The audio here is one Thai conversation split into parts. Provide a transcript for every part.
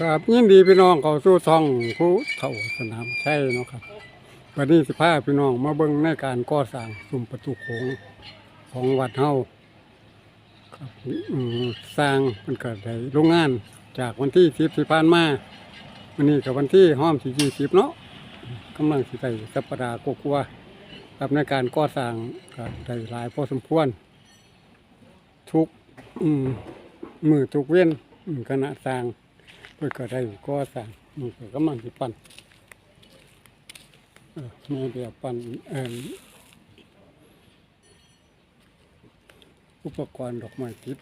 ครับยินดีพี่น้องเขาสู้ท่องผู้เฒ่าสนามใช่เนาะครับวันนี้สิพาพี่น้องมาเบิ่งในการก่อสร้างซุ้มประตูโขงของวัดเฮาครับอืมสร้างมันเกิดในโรงงานจากวันที่สิบที่ผ่านมาวันนี้กับวันที่ห้อมที่ยี่สิบเนาะกำลังสิได้สัปดาห์กว่าๆกับในการก่อสร้างก็ได้หลายพอสมควร ทุกอืมมือทุกเว้นอืมคณะสร้าง เพื่อก็ได้ก็สั่งมันก็กำลังสิปั่นเออแม่เดียวปั่นเอ่ออุปกรณ์ดอกไม้ติด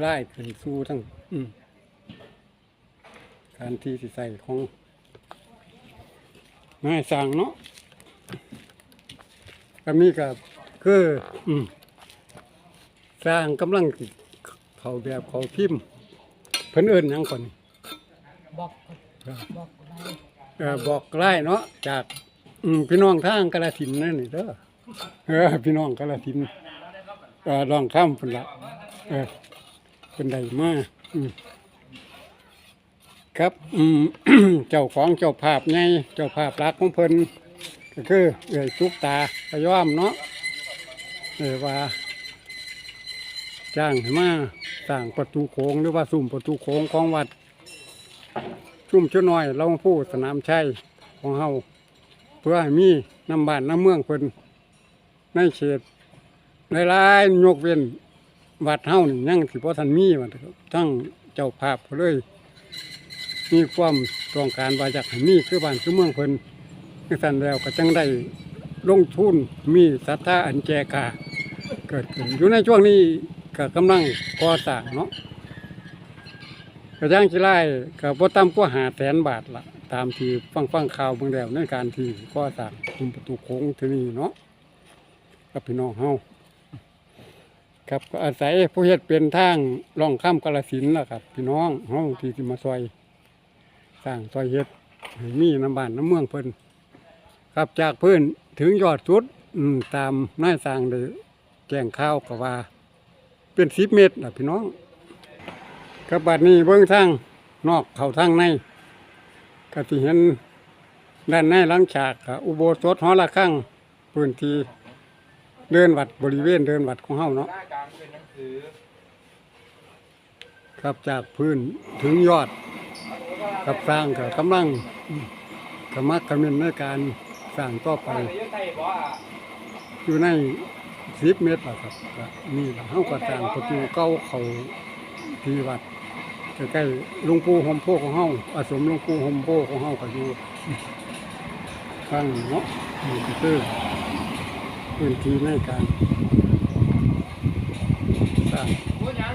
ไล่ขึ้นสู่ทั้งการที่สิใส่ของนายสั่งเนาะก็มีกับคือสร้างกำลังเขาแบบเขาพิมพ์เพิ่นเอิ้นยังก่อน บอกบอกไรเออบอกไล่เนาะจากอืมพี่น้องทางกาลสินธุ์นั่นนี่เด้อเออพี่น้องกาลสินธุ์เออลองข้ามเพิ่นละเออเพิ่นไดมาอืมครับอืม เจ้าของเจ้าภาพไงเจ้าภาพรักของเพิ่นก็คือเอ่ยทุกตาพยอมเนาะเออว่า จ้างให้มาสร้างประตูโค้งหรือว่าซุ้มประตูโค้งของวัด ชุ่มชั่วน้อยเราผู้สนามชัยของเฮาเพื่อให้มีน้ำบ้านน้ำเมืองเพิ่นในเขตหลายๆยกเว้นวัดเฮานี่ยังสิบ่ทันมีว่านะครับทั้งเจ้าภาพก็เลย มีความต้องการว่าอยากให้มีคือบ้านคือเมืองเพิ่นจังซั่นแล้วก็จังได้ลงทุนมีศรัทธาอันแจกล้าเกิดขึ้นอยู่ในช่วงนี้ก็กำลังก่อสร้างเนาะ ระย่างกีไล่กับพ่ต่ำกว่าหาแสนบาทละตามที่ฟังฟังข่าวเบางแล้วในการที่ก่อสร้างคุมประตูโค้งที่นี่เนาะกับพี่น้องเฮาครับก็อาศัยผู้เฮ็ดเป็นทางล่องข้ามกาลสินล่ะครับ พี่น้องเฮาที่สิมาซอยสร้างซอยเฮ็ดมีน้ำบ้านน้ำเมืองเพิ่นครับจากพื้นถึงยอดสุดตามนายสร้างได้แจ้งข่าวก็ว่า เป็นสิบเมตรล่ะพี่น้อง กับบัดนี้เบื้องทางนอกเขาทางในก็ที่เห็นด้านในหลังฉากกับอุโบสถหอระฆังพื้นที่เดินวัดบริเวณเดินวัดของเฮาเนาะ หน้าการเป็นหนังสือครับจากพื้นถึงยอดกับสร้างกับกำลังกำมักกำมินในการสร้างต่อไปว่ายังไงบ่ว่าอยู่ในสิบเมตรล่ะครับก็นี่ล่ะเฮาก็สร้างประตูเก่าเขา ที่วัดใกล้ๆหลวงปู่หมโพของเฮาอาสมหลวงปู่หมโพของเฮาก็อยู่ข้างเนาะนี่ก็คือพื้นที่ในการสร้างพูดยัง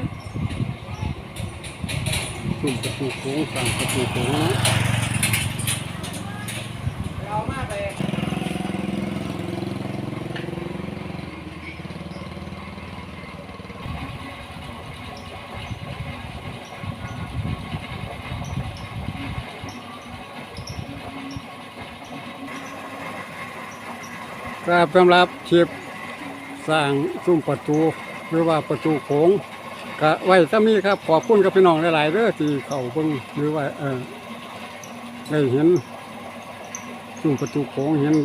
ซุ้มประตูโค้งสร้างประตูโค้งเนาะ ไปเอามาไป ครับสำหรับเชีบสร้างซุ้มประตู หรือว่าประตูโค้งก็ไว้ถ้ามีครับ ขอบคุณกับพี่น้องหลายๆเด้อที่เข้าเบิ่งหรือว่าเออได้เห็นซุ้มประตูโค้งเห็น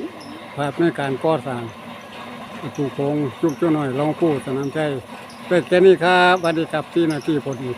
ภาพในการก่อสร้างประตูโค้งจุกเจ้าหน่อยลองพูดสนามใจเป็นแค่นี้ครับสวัสดีครับที่นาที่พอดี